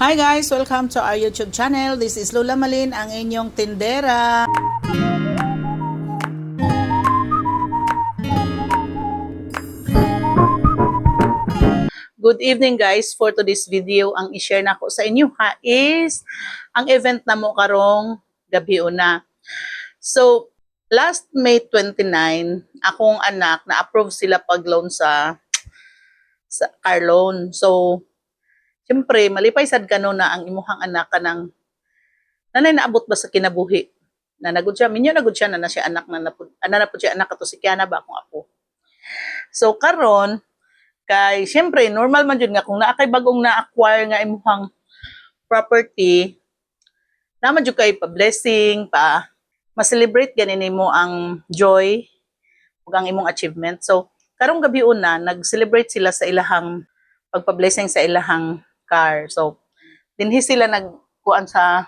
Hi guys! Welcome to our YouTube channel. This is Lola Malin, ang inyong tindera. Good evening guys. For today's video, ang i-share na ko sa inyo ha is ang event na mo karong gabi una. So, last May 29, akong anak na-approve sila pag-loan sa sa car loan. So, Siyempre, malipay sad ka no na ang imuhang anak ka ng nanay naabot ba sa kinabuhi? Na nagud siya, minyo nagud siya na na siya anak na napud, ana na pud siya anak kato si Kiana ba akong apo. So karon kay siyempre normal man jud nga kung naa kay bagong na-acquire nga imuhang property, naman jud kay pa blessing, pa ma-celebrate ganin mo ang joy ug ang imong achievement. So karong gabi una nag-celebrate sila sa ilahang pagpa-blessing sa ilahang car. So, dinhi sila nagkuan sa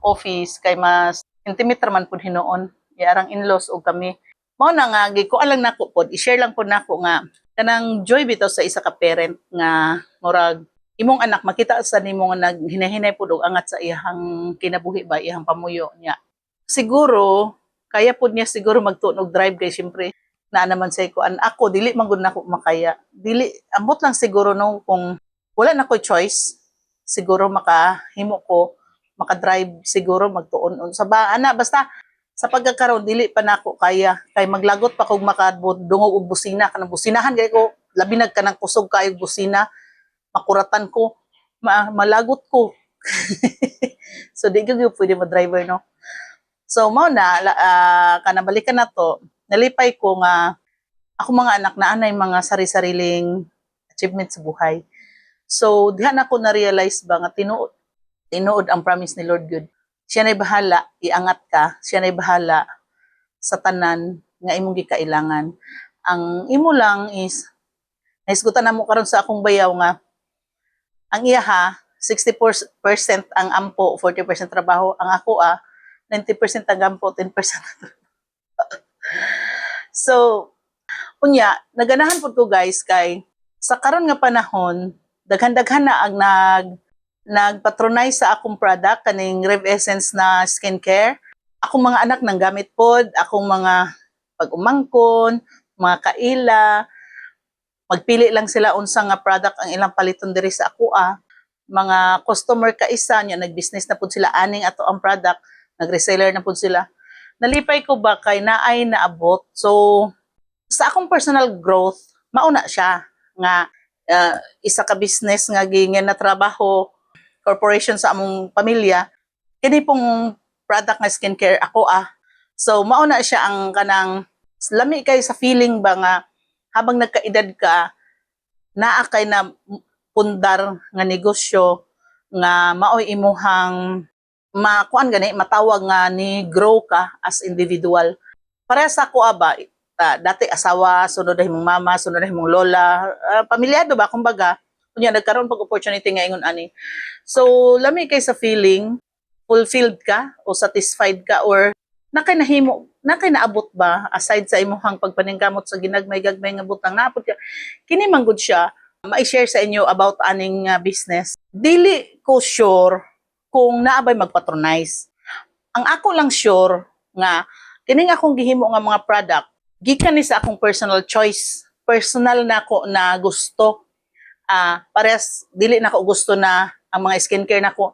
office kay mas intimate raman pud hinoon. Iarang in-laws og kami. Mao na nga gikuan lang nako pod, i-share lang pod nako nga kanang joy bitaw sa isa ka parent nga murag imong anak makita sa nimo nga naghinahinay pud og angat sa iyang kinabuhi ba iyang pamuyo niya. Siguro kaya pud niya siguro magtunog drive kay syempre na naman say ko an ako dili man gud nako makaya. Dili ambot lang siguro no kung wala na ko choice, siguro makahimo ko, makadrive siguro magtuon sa ba ana basta sa pagkakaroon dili pa nako kaya kay maglagot pa kog makadungog og busina kanang businahan kay ko labi nag kanang kusog kayo busina makuratan ko ma, malagot ko. So di gyud pwede mo driver no? So mao na uh, kanang balikan na to nalipay ko nga ako mga anak na anay mga sari-sariling achievement sa buhay So, diha na ko na-realize ba nga tinuod, tinuod ang promise ni Lord God. Siya na'y bahala, iangat ka, siya na'y bahala sa tanan nga imong gikailangan. Ang imo lang is, naisgutan na mo karon sa akong bayaw nga, ang iya ha, 60% ang ampo, 40% trabaho. Ang ako ah, 90% ang ampo, 10% so, unya, naganahan po ko guys kay sa karon nga panahon, daghan-daghan na ang nag nagpatronize sa akong product kaning Rev Essence na skincare. Akong mga anak nang gamit pod, akong mga pag-umangkon, mga kaila, magpili lang sila unsa nga product ang ilang paliton diri sa ako ah. Mga customer ka isa nya nagbusiness na pud sila aning ato ang product, nagreseller na pud sila. Nalipay ko ba kay naay naabot. So sa akong personal growth, mauna siya nga uh, isa ka business nga gingin na trabaho corporation sa among pamilya kini pong product nga skincare ako ah. So mao na siya ang kanang lami kay sa feeling ba nga habang nagkaedad ka naa kay na pundar nga negosyo nga maoy imuhang makuan gani matawag nga ni grow ka as individual. Para sa ko aba uh, dati asawa, sunod na himong mama, sunod na himong lola, uh, pamilyado ba, kumbaga, kunya nagkaroon pag opportunity nga ingon ani. So, lami kay sa feeling, fulfilled ka o satisfied ka or nakay nahimo nakay naabot ba? Aside sa imuhang pagpaningkamot sa ginagmay-gagmay nga butang naapot ka. Kini man gud siya ma-share sa inyo about aning uh, business. Dili ko sure kung naabay magpatronize. Ang ako lang sure nga kining akong gihimo nga mga product gikan ni sa akong personal choice. Personal na ko na gusto. Uh, pares dili na ko gusto na ang mga skincare na ko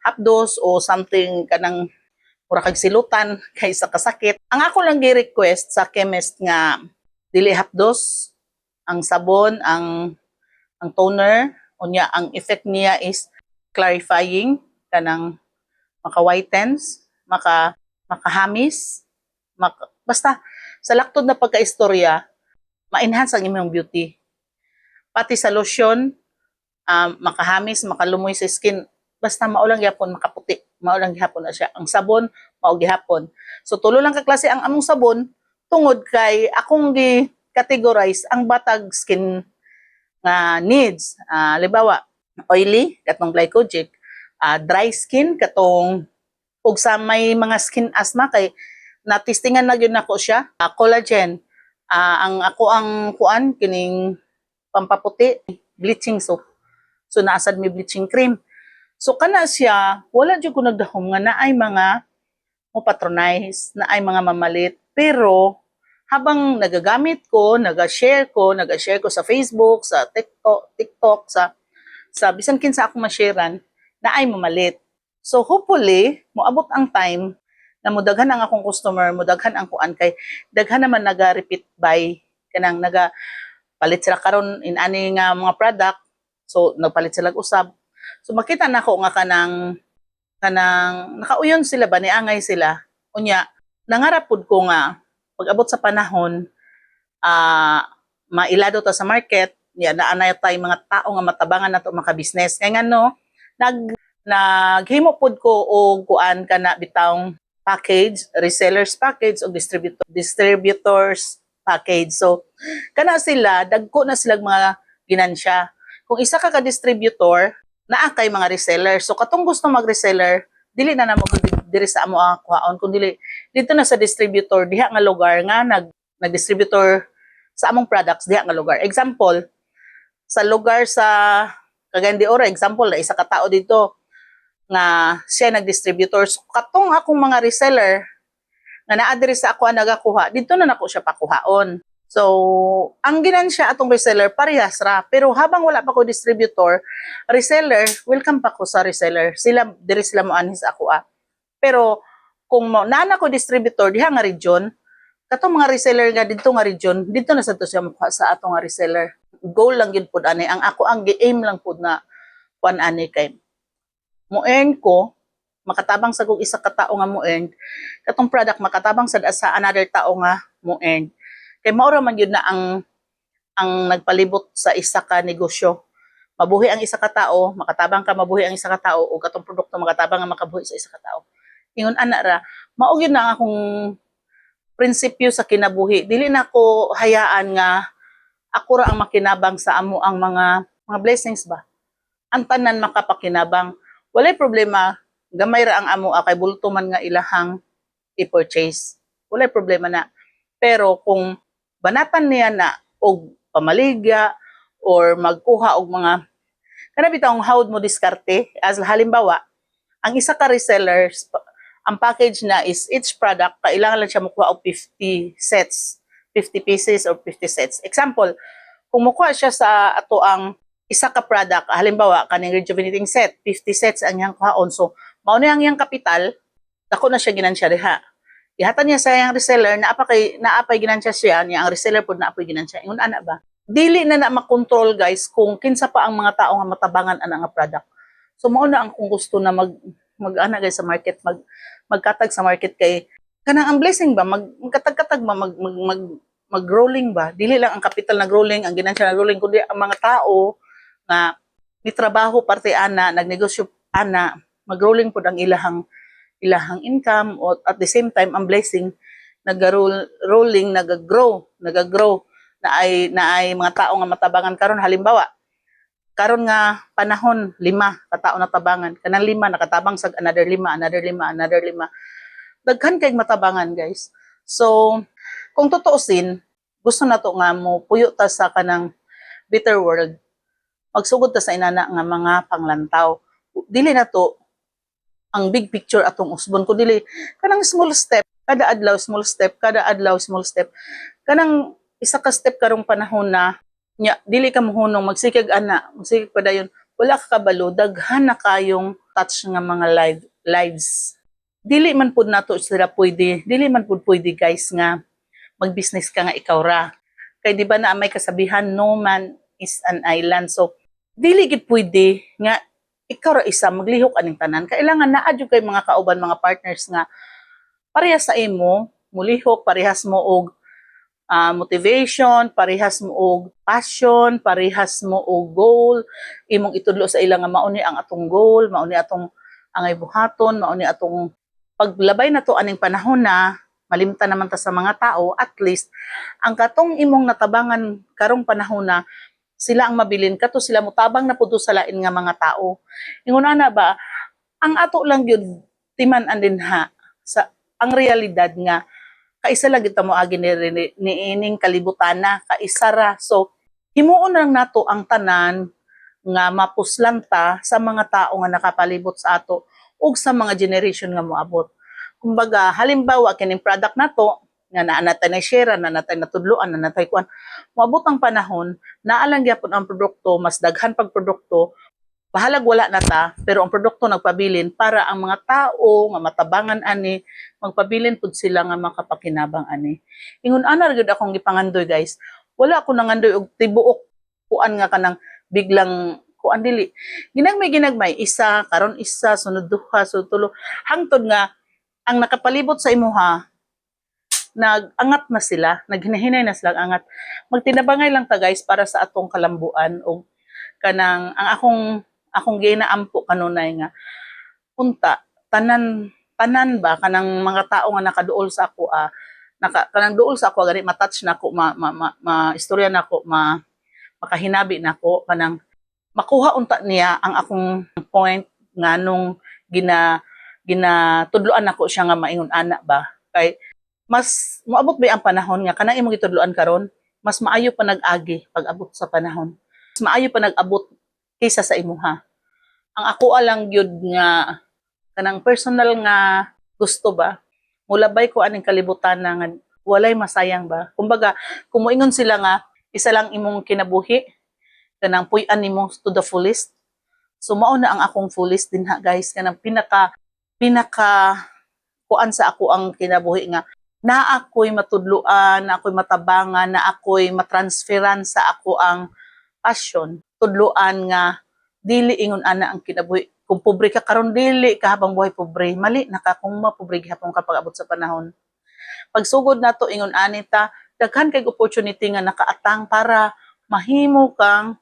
hapdos o something kanang mura kag silutan kaysa kasakit. Ang ako lang gi-request sa chemist nga dili hapdos ang sabon ang ang toner. Unya ang effect niya is clarifying kanang maka whitens maka makahamis maka, basta sa laktod na pagkaistorya, ma-enhance ang imong beauty. Pati sa lotion, um, makahamis, makalumoy sa skin, basta maulang gyapon makaputi, maulang gyapon na siya. Ang sabon, mao gyapon. So tulo lang ka klase ang among sabon tungod kay akong gi categorize ang batag skin nga needs. Uh, libawa, oily katong glycogic, uh, dry skin katong ug sa may mga skin asthma kay natistingan na gyud nako siya uh, collagen uh, ang ako ang kuan kining pampaputi bleaching soap so naasad mi bleaching cream So kana siya, wala jud ko nagdahom nga na ay mga mo patronize, na ay mga mamalit. Pero habang nagagamit ko, naga-share ko, naga-share ko sa Facebook, sa TikTok, TikTok, sa sa bisan kinsa ako ma-sharean na ay mamalit. So hopefully, moabot ang time na mudaghan ang akong customer, mudaghan ang kuan kay daghan naman naga-repeat buy kanang naga palit sila karon in ani nga mga product. So nagpalit sila usab. So makita nako nga kanang kanang nakauyon sila ba niangay sila. Unya nangarap pud ko nga pag abot sa panahon ah mailado ta sa market ya naanay tay mga tao nga matabangan nato mga business kay ngano nag naghimo pud ko og kuan kana bitawng package resellers package o distributor distributors package. So kana sila dagko na sila mga ginansya. Kung isa ka ka distributor naa kay mga reseller. So katong gusto mag reseller dili na namo diri sa amo ang kuhaon. Kun dili dito na sa distributor diha nga lugar nga nag nag-distributor sa among products diha nga lugar. Example sa lugar sa Cagayan de Oro example na isa ka tao dito nga siya nag-distributor. So katong akong mga reseller nga naa sa ako ang nagakuha dito na nako siya pakuhaon. So ang ginansya atong reseller parehas ra. Pero habang wala pa ko distributor reseller welcome pa ko sa reseller. Sila diri sila mo anhis ako ah. Pero kung mo nana ko distributor diha nga region. Katong mga reseller nga dito nga region dito na sa to siya mukha sa atong nga reseller. Goal lang yun pud ani ang ako ang gi-aim lang pud na kuan ani kay mo earn ko makatabang sa kung isa ka tao nga mo earn katong product makatabang sa sa another tao nga mo earn kay mao man yun na ang ang nagpalibot sa isa ka negosyo. Mabuhi ang isa ka tao makatabang ka mabuhi ang isa ka tao o katong produkto makatabang nga makabuhi sa isa ka tao. Ingon ana ra mao gyud na akong prinsipyo sa kinabuhi. Dili na ko hayaan nga ako ra ang makinabang sa amo ang mga mga blessings ba? Ang tanan makapakinabang walay problema. Gamay ra ang amo ah, kay bulto man nga ilahang i-purchase. Walay problema na. Pero kung banatan niya na og pamaligya or magkuha og mga kana bitawng hawd mo diskarte? As halimbawa ang isa ka resellers pa- ang package na is each product kailangan lang siya makuha og 50 sets 50 pieces or 50 sets. Example kung mukuha siya sa ato ang isa ka product halimbawa kaning rejuvenating set 50 sets ang iyang kuhaon. So mao na ang iyang kapital dako na siya ginansya diha. Ihatan niya sa iyang reseller na apa kay naapay ginansya siya niya ang reseller pud naapay ginansya. Ingon ana ba? Dili na na makontrol guys kung kinsa pa ang mga tao nga matabangan ana nga product. So mao na ang kung gusto na mag mag ana guys sa market mag magkatag sa market kay kanang ang blessing ba? Mag magkatag-katag ba? Mag mag, mag mag-rolling ba? Dili lang ang capital nag-rolling ang ginansya nag-rolling kundi ang mga tao nga ni trabaho parte ana nagnegosyo ana mag-rolling pud ang ilahang ilahang income o at the same time ang blessing nag-rolling nag-grow nag-grow na ay na ay mga tao nga matabangan. Karon halimbawa karon nga panahon lima ka tao natabangan. Kanang lima nakatabang sa another lima another lima another lima. Daghan kay matabangan guys. So kung tutuusin gusto na to nga mo puyo ta sa kanang bitter world magsugod ta sa inana nga mga panglantaw. Dili na to ang big picture atong usbon kun dili kanang small step kada adlaw small step kada adlaw small step. Kanang isa ka step karong panahon na nya dili ka mohunong magsikig ana magsikig pa dayon wala ka kabalo daghan na kayong touch nga mga live lives. Dili man pud nato sila pwede dili man pud pwede guys nga mag-business ka nga ikaw ra. Kay di ba na may kasabihan no man is an island. So dili gid pwede nga ikaw ra isa maglihok aning tanan. Kailangan naa jud kay mga kauban mga partners nga parehas sa imo mulihok parehas mo og ah, motivation parehas mo og passion parehas mo og goal. Imong itudlo sa ila nga mauni ang atong goal mauni atong angay buhaton mauni atong paglabay na to aning panahon na malimtan naman ta sa mga tao at least ang katong imong natabangan karong panahon na sila ang mabilin kato sila mutabang na pud sa lain nga mga tao ingon na ba ang ato lang gyud timan andin ha sa ang realidad nga kaisa lang kita mo agi ni, ni, ni ining kalibutan na kaisa ra so himuon lang nato ang tanan nga mapuslan ta sa mga tao nga nakapalibot sa ato ug sa mga generation nga moabot. Kumbaga, halimbawa kining product nato nga naa natay na share na natay natudloan na natay kuan. Moabot ang panahon naalang gyapon ang produkto mas daghan pag produkto. Bahalag wala na ta pero ang produkto nagpabilin para ang mga tao nga matabangan ani magpabilin pud sila nga makapakinabang ani. Ingon ana gyud akong gipangandoy guys. Wala ako nangandoy og tibuok kuan nga kanang biglang kuan dili. Ginagmay ginagmay. Isa karon isa sunod duha sunod tulo. Hangtod nga ang nakapalibot sa imuha nagangat na sila, naghinahinay na sila ang angat. Magtinabangay lang ta guys para sa atong kalambuan o kanang ang akong akong ginaampo kanunay nga punta tanan tanan ba kanang mga tao nga nakaduol sa ako ah naka kanang duol sa ako gani matouch na ako ma, ma, ma, ma istorya na ako ma makahinabi na ako kanang makuha unta niya ang akong point nga nung gina ginatudloan ako siya nga maingon ana ba kay mas moabot ba ang panahon nga kanang imong gitudloan karon? Mas maayo pa nag-agi pag abot sa panahon. Mas maayo pa nag-abot kaysa sa imuha. Ang ako alang gyud nga kanang personal nga gusto ba? Mulabay ko aning kalibutan nga walay masayang ba? Kumbaga kung moingon sila nga isa lang imong kinabuhi kanang puy-an nimo to the fullest. So mao na ang akong fullest din ha guys. Kanang pinaka pinaka kuan sa ako ang kinabuhi nga na ako'y matudluan, na ako'y matabangan, na ako'y matransferan sa ako ang passion. Tudluan nga dili ingon ana ang kinabuhi. Kung pobre ka karon dili ka habang buhay pobre. Mali na ka kung mapobre gihapon ka pag abot sa panahon. Pagsugod nato ingon ani ta, daghan kay opportunity nga nakaatang para mahimo kang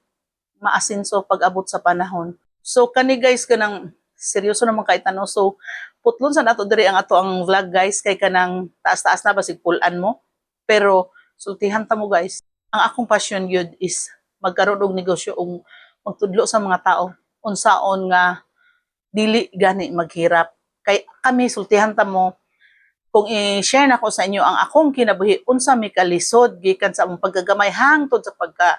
maasinso pag abot sa panahon. So kani guys kanang seryoso naman kay tanong. So putlon sa nato diri ang ato ang vlog guys kay kanang taas-taas na basig pulan mo. Pero sultihan ta mo guys. Ang akong passion gyud is magkaroon og negosyo og magtudlo sa mga tao unsaon nga dili gani maghirap. Kay kami sultihan ta mo kung i-share nako sa inyo ang akong kinabuhi unsa mi kalisod gikan sa among pagkagamay hangtod sa pagka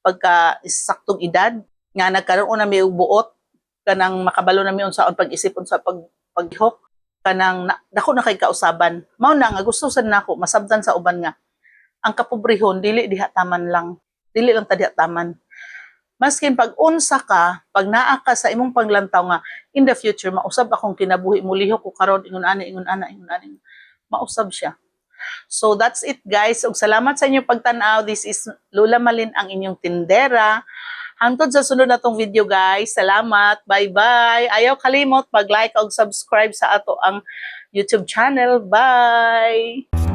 pagka saktong edad nga nagkaroon na og buot kanang makabalo na mi unsaon pag-isip unsa pag paghok kanang na, dako na kay kausaban mao na nga gusto sad nako masabtan sa uban nga ang kapobrehon dili diha taman lang dili lang ta diha taman maskin pag unsa ka pag naa ka sa imong paglantaw nga in the future mausab akong kinabuhi mulihok ko karon ingon ani ingon ana ingon ani mausab siya So that's it guys. Ug salamat sa inyong pagtan-aw. This is Lula Malin ang inyong tindera. Hangtod sa sunod na tong video guys. Salamat. Bye-bye. Ayaw kalimot pag-like o subscribe sa ato ang YouTube channel. Bye!